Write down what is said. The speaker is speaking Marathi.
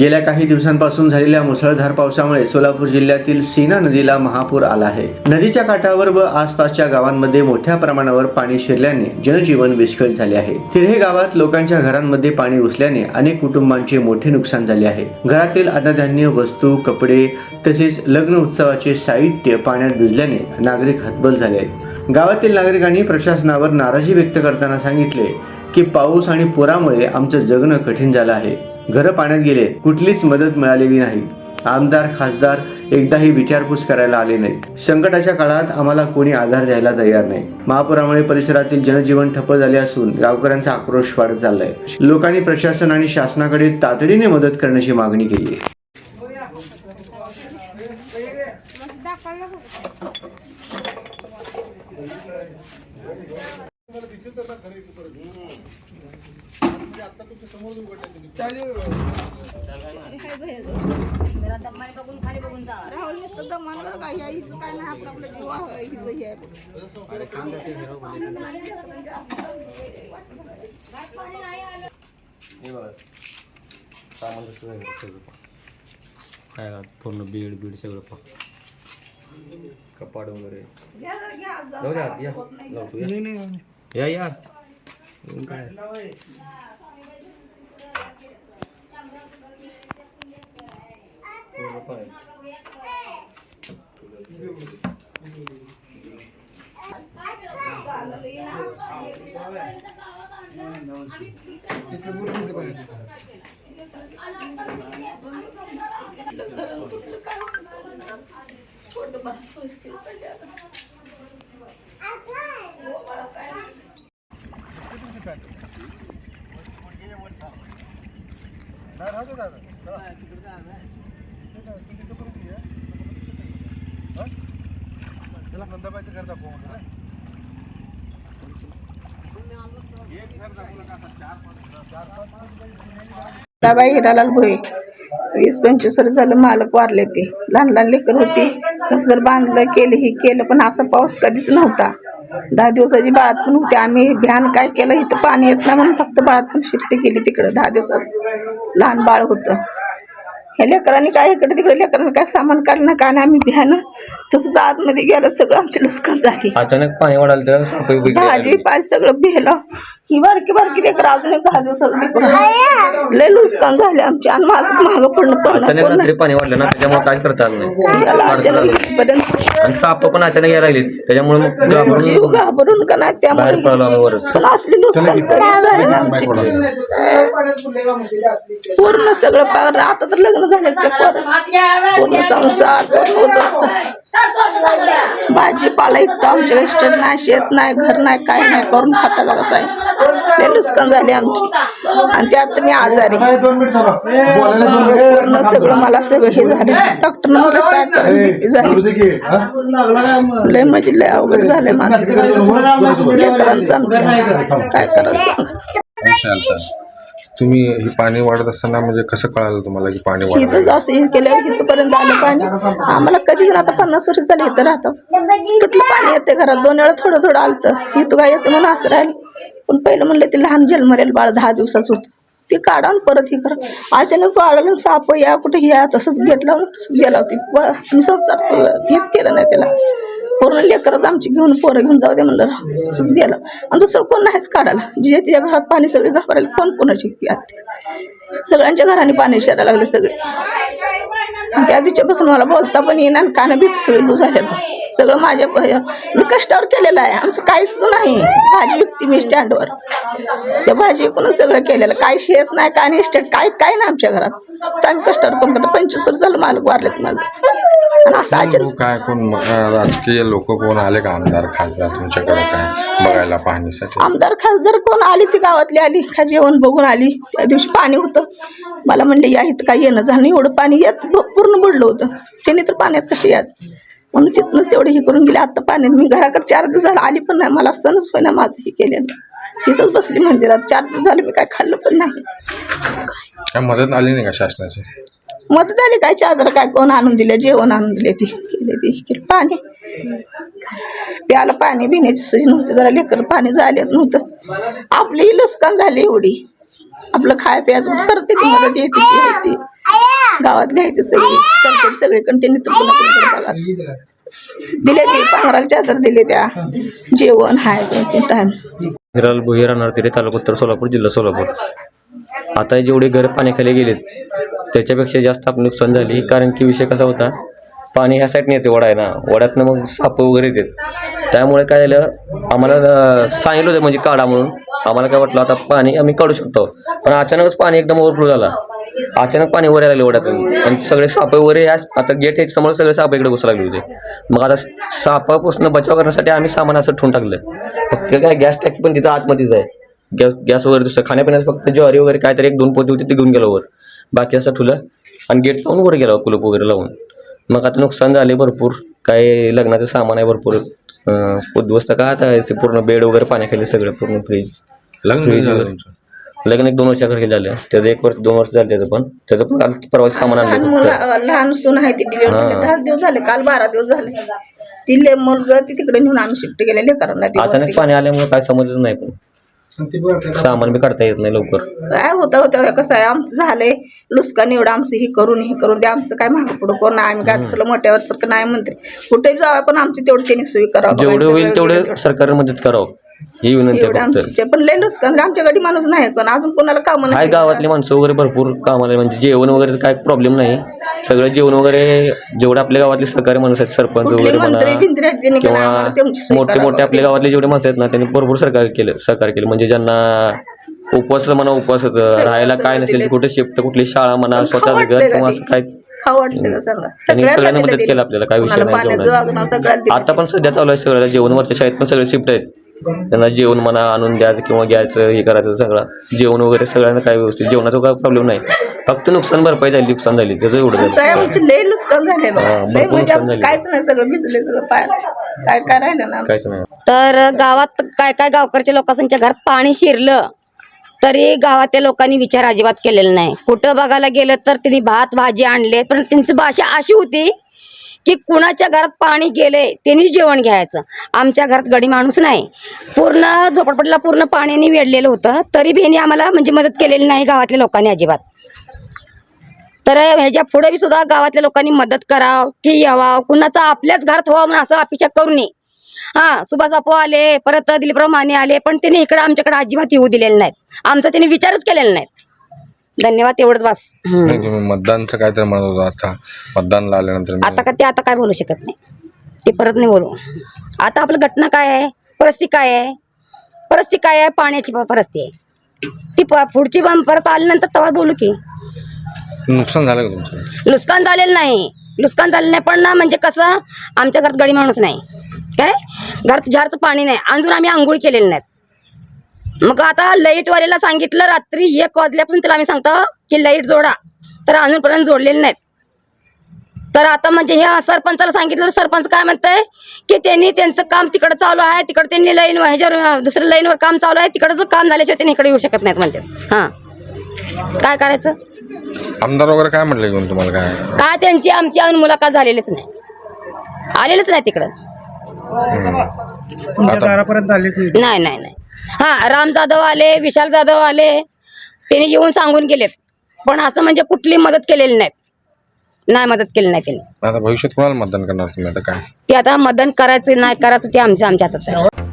गेल्या काही दिवसांपासून झालेल्या मुसळधार पावसामुळे सोलापूर जिल्ह्यातील सीना नदीला महापूर आला आहे. नदीच्या काठावर व आसपासच्या गावांमध्ये मोठ्या प्रमाणावर पाणी शिरल्याने जनजीवन विस्कळीत झाले आहे. तिरहे गावात लोकांच्या घरांमध्ये पाणी घुसल्याने अनेक कुटुंबांचे मोठे नुकसान झाले आहे. घरातील अन्नधान्य वस्तू कपडे तसेच लग्न उत्सवाचे साहित्य पाण्यात भिजल्याने नागरिक हतबल झाले आहेत. गावातील नागरिकांनी प्रशासनावर नाराजी व्यक्त करताना सांगितले की पाऊस आणि पुरामुळे आमचं जगणं कठीण झालं आहे. घरं पाण्यात गेले कुठलीच मदत मिळालेली नाही. आमदार खासदार एकदाही विचारपूस करायला आले नाहीत. संकटाच्या काळात आम्हाला कोणी आधार द्यायला तयार नाही. महापुरामुळे परिसरातील जनजीवन ठप्प झाले असून गावकऱ्यांचा आक्रोश वाढत चाललाय. लोकांनी प्रशासन आणि शासनाकडे तातडीने मदत करण्याची मागणी केली आहे जरा दमाने बघून खाली बघून जा. राहुल नुसतं दमानं काय या हिचं काय नाही आपलं आपलं जीव आहे हिचं हे आहे. हे बघा. सामान कसं आहे सगळं पहा. काय ना, पूर्ण बीड बीड सगळं पा कपाड वगैरे. जाऊ. द्या आत, या. या. या या. काय पूर्ण पाणी. पोट बस मुश्किल पडली आता. हो, मला काय नाही. बाई हिरालाल भोये वीस पंचवीस वर्ष झालं मालक वारले ते. लहान लहान लेकर होती. कसं जर बांधलं केलं हे केलं पण असा पाऊस कधीच नव्हता. दहा दिवसाची बाळात पण होती. आम्ही भ्यान काय केलं इथं पाणी येत नाही म्हणून फक्त बाळात पण शिफ्ट केली तिकडं. दहा दिवसाचं लहान बाळ होतं. हे लेकरांनी काय इकडे तिकडे लेकरांनी काय सामान काढलं काय नाही आम्ही भ्यानं तसंच आतमध्ये गेलं सगळं आमची नुकसान झाली. अचानक पाणी उभी भाजी पाच सगळं भिलं ही बारकी बारकी लेकर अजून एक दहा दिवसात. लय नुकसान झाले आमचे आणि माझं मागं पडणं पडणं अचानक पडणं. रात्री पाणी वाढलं ना त्याच्यामुळे काहीच करता आलं याला नाही अचानक इथपर्यंत आणि साप पण अचानक यायला लागले. त्याच्यामुळे मग घाबरून जीव घाबरून का नाही बाहेर त्यामुळे पडलो आम्ही वरच. पण असली नुकसान कधी झाले ना आमची. पूर्ण सगळं पार आता तर लग्न झालं. पूर्ण संसार पूर्ण होत असतं भाजीपाला इथं आमच्या इस्टेट नाही शेत नाही घर नाही काय नाही करून खाता बघा साहेब. लय नुकसान झाली आमची. आणि त्यात मी आजारी. पूर्ण सगळं मला सगळं हे झालं. डॉक्टर मला साठ झाली. लय म्हणजे लय अवघड झालंय माझं लेकरांचं आमच्या काय करायचं सांगा. तुम्ही हे पाणी वाढत असताना म्हणजे कसं कळालं तुम्हाला की पाणी वाढत इथं असं हे केल्यावर इथपर्यंत आलं पाणी. आम्हाला कधीच ना आता पन्नास वर्ष झाले इथं राहतो. कुठलं पाणी येते घरात? दोन वेळा थोडं थोडं आलतं. इथं काय येतं म्हणून असं राहिलं. पण पहिलं म्हणलं ते लहान जन्मरेल बाळ दहा दिवसाचं होतं. ते काढा आणि परत हे करा. अचानक वाढलं साप या कुठे या तसंच घेतलं तसंच गेला होती. मी संसार हेच केलं नाही त्याला. पूर्ण लेकरच आमची घेऊन पोरं घेऊन जाऊ दे म्हणलं असंच तसंच गेलं. आणि दुसरं कोण नाहीच काढायला. जे तिच्या घरात पाणी सगळे घाबरायला कोण कोणाची आते सगळ्यांच्या घराने पाणी शिरायला लागले सगळे. आणि त्या दिवशीपासून मला बोलता पण येईना आणि कानं बी लू झाले सगळं माझ्या मी कष्टावर केलेलं आहे. आमचं काहीच सुद्धा नाही. भाजी विकते मी स्टँडवर. त्या भाजी विकून सगळं केलेलं. काही शेत नाही काय नाही स्टँड काय काय नाही आमच्या घरात. तर आम्ही कष्टावर करून करतो पंचवीस वर्ष झालं मालक वारलेत माझं. आणि असं अचानक काय कोण अं, राजकीय लोक कोण आले का? आमदार खासदार तुमच्याकडे काय? बघायला पाहण्यासाठी. आमदार खासदार कोण आली ती गावातली आली का? जेवण बघून आली. त्या दिवशी पाणी होतं. मला म्हणले या इथं काय येणं झालं नाही. एवढं पाणी येत पूर्ण बुडलं होतं. त्याने तर पाण्यात कशी याच म्हणून तिथनंच तेवढं हे करून गेले. आता पाण्यात मी घराकडे चार दिवस झाला आली पण नाही. मला सणच होईना माझं हे केलेलं. तिथंच बसली मंदिरात. चार दिवस झाले मी काय खाल्लं पण नाही. काय मदत आली नाही का शासनाची? मत झाली काय? चादर काय? कोण आणून दिले? जेवण आणून दिले ती केले ती. केलं पाणी. प्याला पाणी पिण्याची सोय नव्हती. जरा लेकर पाणी झालेत नव्हतं. आपली नुकसान झाली एवढी. आपलं खाय प्यायचं करते ती मदत येते ती येते. गावातले आहे सगळी. सगळे करते सगळीकडे त्यांनी तर पुन्हा दिले ती पांघराला चादर दिले त्या. जेवण हाय ते टाइम हिराल भुई राहणार तिथे तालुका उत्तर सोलापूर जिल्हा सोलापूर. आता जेवढे घर पाण्याखाली गेलेत त्याच्यापेक्षा जास्त आपलं नुकसान झाली कारण की विषय कसा होता पाणी ह्या साईडने येते वडा आहे ना. वड्यातनं मग साप वगैरे येतात. त्यामुळे काय झालं आम्हाला सांगितलं होतं म्हणजे काढा म्हणून. आम्हाला काय वाटलं आता पाणी आम्ही काढू शकतो. पण अचानकच पाणी एकदम ओव्हरफ्लो झाला. अचानक पाणी वर लागले वड्यातून. आणि सगळे साप वगैरे या आता गेट याच्या समोर सगळे साप इकडे घुसू लागले होते. मग आता सापापासून बचाव करण्यासाठी आम्ही सामान असं ठेवून टाकलं. फक्त काय गॅस टाकी पण तिथं आतमध्येच आहे. गॅस गॅस वगैरे दुसरं खाण्यापिण्याचं फक्त ज्वारी वगैरे काहीतरी एक दोन पोती होती ती घेऊन गेलो वर. बाकी असं ठुलं. आणि गेट लावून वर गेलो कुलूप वगैरे लावून. मग आता नुकसान झाले भरपूर. काय लग्नाचं सामान आहे भरपूर. उद्ध्वस्त का आता याचे पूर्ण बेड वगैरे पाण्याखाली सगळं पूर्ण फ्रीज लग्न एक दोन वर्षाकडे झालं. त्याचं एक वर्ष दोन वर्ष झालं त्याचं पण. त्याचं पण काल परवा सामान आणलं लहान सून आहे ती डिलिव्हरी झाली. दहा दिवस झाले काल बारा दिवस झाले. ती ले मुलगा ती तिकडे नेऊन आम्ही शिफ्ट केलेले ती अचानक. पाणी आल्यामुळे काय समजच नाही पण. सामान बी काढता येत नाही लवकर. काय होतं होतं कसं आहे आमचं झालंय. लुस्कान एवढं आमचं हे करून हे करून. ते आमचं काय महाग पुढं कोण नाही. आम्ही काय तसलं मोठ्यावर सारखं नाही म्हणते. कुठे जावं पण आमची तेवढी त्यांनी सोयी करावं. जेवढं होईल तेवढे तेवढं- सरकारने मदत करावं. ही विनंती एवढे आहे फक्त आमची पण लय गडी माणूस नाही पण अजून कोणाला काम हाय गावातली माणसं वगैरे भरपूर कामाला आहे. म्हणजे जेवण वगैरे काय प्रॉब्लेम नाही सगळं जेवण वगैरे जेवढे आपल्या गावातले सहकारी माणूस आहेत सरपंच कुठले वगैरे मंत्री म्हणा बिंत्री आहेत किंवा आम्हाला तेवढी सोय मोठे करावं मोठे आपल्या गावातले जेवढे माणसं आहेत ना त्यांनी भरपूर सहकार्य केलं सहकार्य केलं म्हणजे ज्यांना उपवास म्हणा उपवासाचं राहायला काय नसेल. कुठे शिफ्ट कुठली शाळा म्हणा पण स्वतःचं खाऊ घर किंवा का असं? काय खाऊ वाटतं का सांगा त्यांनी सगळ्यांना मदत दिलं. केलं आपल्याला काय विषय कोणाला नाही पाण्याचं जेवणाचा. वागणं सगळ्याला दिलं. आता पण सध्या चालू आहे सगळं जेवण वरच्या शाळेत पण सगळे शिफ्ट आहेत त्यांना जेवण म्हणा आणून द्यायचं किंवा घ्यायचं हे करायचं सगळं. जेवण वगैरे सगळ्यांना काय व्यवस्थित. जेवणाचा काय प्रॉब्लेम नाही. फक्त नुकसान भरपाई झाली नुकसान झाली. त्याचं एवढं झालं. साहेब आमचं लय नुकसान झालंय बघा. हा, लय भरपूर म्हणजे नुकसान आमचं झालंय. काहीच नाही सगळं भिजले सगळं पाय काय काय राहिलं ना काहीच नाही. तर गावात काय काय गावकरच्या लोकांच्या घरात पाणी शिरलं तरी गावातल्या लोकांनी विचार अजिबात केलेला नाही. कुठं बघायला गेलं तर त्यांनी भात भाजी आणले पण त्यांची भाषा अशी होती की कुणाच्या घरात पाणी गेले त्यांनी जेवण घ्यायचं. आमच्या घरात गडी माणूस नाही. पूर्ण झोपडपट्टीला पूर्ण पाण्याने वेढलेलं होतं. तरी बी आम्हाला म्हणजे मदत केलेली नाही गावातल्या लोकांनी अजिबात. तर ह्याच्या पुढे बी सुद्धा गावातल्या लोकांनी मदत करावं की यावा. कुणाचा आपल्याच घरात व्हावं म्हणून असं अपेक्षा करू नये हा सुभाष बापू आले परत दिलीपराव माने आले पण त्यांनी इकडे आमच्याकडे अजिबात येऊ दिलेले नाहीत आमचा त्यांनी विचारच केलेला नाही. धन्यवाद तेवढंच बस. हम्म. नाही तुम्ही मतदानचं काहीतरी म्हणत होता आता. मतदानला आल्यानंतर मी- आता का ते आता काय बोलू शकत नाही. ते परत नाही बोलू. आता आपलं घटना काय आहे? परिस्थिती काय आहे? परिस्थिती काय आहे? पाण्याची प- परिस्थिती आहे. ती प- पुढची पण परत आल्यानंतर तेव्हा बोलू की. नुकसान झालं का तुमचं? नुकसान झालेलं नाही. नुकसान झालेलं नाही पण ना म्हणजे कसं? आमच्या घरात गडी माणूस नाही. काय? घरात झारचं पाणी नाही. अजून आम्ही आंघोळ केलेली नाहीत. मग आता लाईटवाल्याला सांगितलं रात्री एक वाजल्यापासून त्याला आम्ही सांगतो की लाइट जोडा. तर अजूनपर्यंत जोडलेले नाहीत. तर आता म्हणजे ह्या सरपंचाला सांगितलं तर सरपंच काय म्हणतंय की त्यांनी त्यांचं काम तिकडं चालू आहे तिकडं त्यांनी लाईन ह्याच्यावर दुसऱ्या लाईनवर काम चालू आहे तिकडचं काम झाल्याशिवाय त्यांनी इकडे येऊ शकत नाहीत म्हणते. हां. काय करायचं? आमदार वगैरे काय म्हटलं घेऊन तुम्हाला काय? काय त्यांची आमची अजून मुलाखत झालेलीच नाही. आलेलीच नाही तिकडं. नाही नाही नाही. हा राम जाधव आले विशाल जाधव आले त्यांनी येऊन सांगून गेलेत. पण असं म्हणजे कुठली मदत केलेली नाही नाही मदत केली नाही त्यांनी. आता भविष्यात कोणाला मतदान करणार तुम्ही? आता काय? ते आता मदत करायचं नाही करायचं ते आमच्या आमच्या हातात आहे.